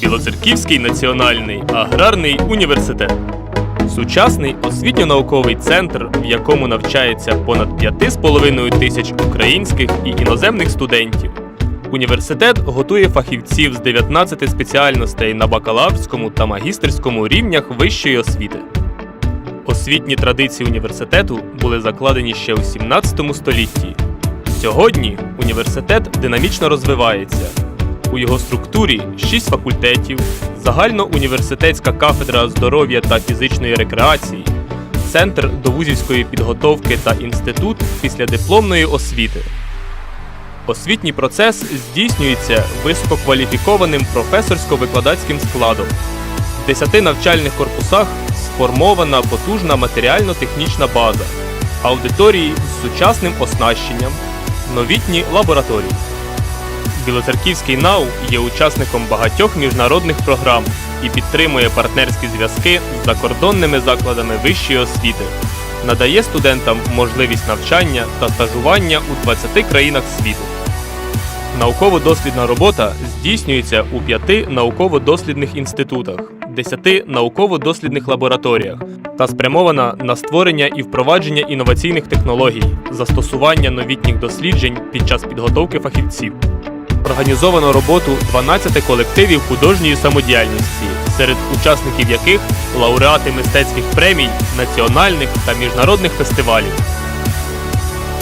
Білоцерківський національний аграрний університет. Сучасний освітньо-науковий центр, в якому навчається понад 5,5 тисяч українських і іноземних студентів. Університет готує фахівців з 19 спеціальностей на бакалаврському та магістерському рівнях вищої освіти. Освітні традиції університету були закладені ще у 17 столітті. Сьогодні університет динамічно розвивається. У його структурі 6 факультетів, загальноуніверситетська кафедра здоров'я та фізичної рекреації, центр довузівської підготовки та інститут післядипломної освіти. Освітній процес здійснюється висококваліфікованим професорсько-викладацьким складом. В 10 навчальних корпусах сформована потужна матеріально-технічна база, аудиторії з сучасним оснащенням, новітні лабораторії. Білоцерківський НАУ є учасником багатьох міжнародних програм і підтримує партнерські зв'язки з закордонними закладами вищої освіти, надає студентам можливість навчання та стажування у 20 країнах світу. Науково-дослідна робота здійснюється у п'яти науково-дослідних інститутах, 10 науково-дослідних лабораторіях та спрямована на створення і впровадження інноваційних технологій, застосування новітніх досліджень під час підготовки фахівців. Організовано роботу 12 колективів художньої самодіяльності, серед учасників яких лауреати мистецьких премій, національних та міжнародних фестивалів.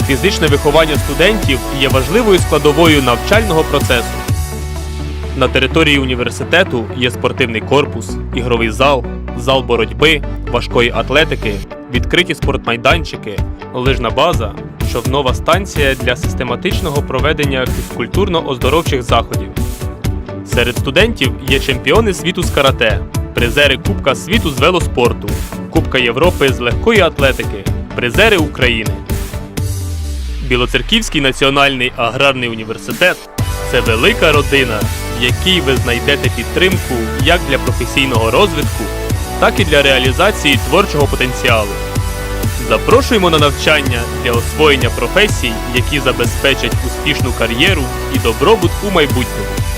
Фізичне виховання студентів є важливою складовою навчального процесу. На території університету є спортивний корпус, ігровий зал, зал боротьби, важкої атлетики, відкриті спортмайданчики, лижна база, човнова станція для систематичного проведення фізкультурно-оздоровчих заходів. Серед студентів є чемпіони світу з карате, призери Кубка світу з велоспорту, Кубка Європи з легкої атлетики, призери України. Білоцерківський національний аграрний університет це велика родина, в якій ви знайдете підтримку як для професійного розвитку, так і для реалізації творчого потенціалу. Запрошуємо на навчання для освоєння професій, які забезпечать успішну кар'єру і добробут у майбутньому.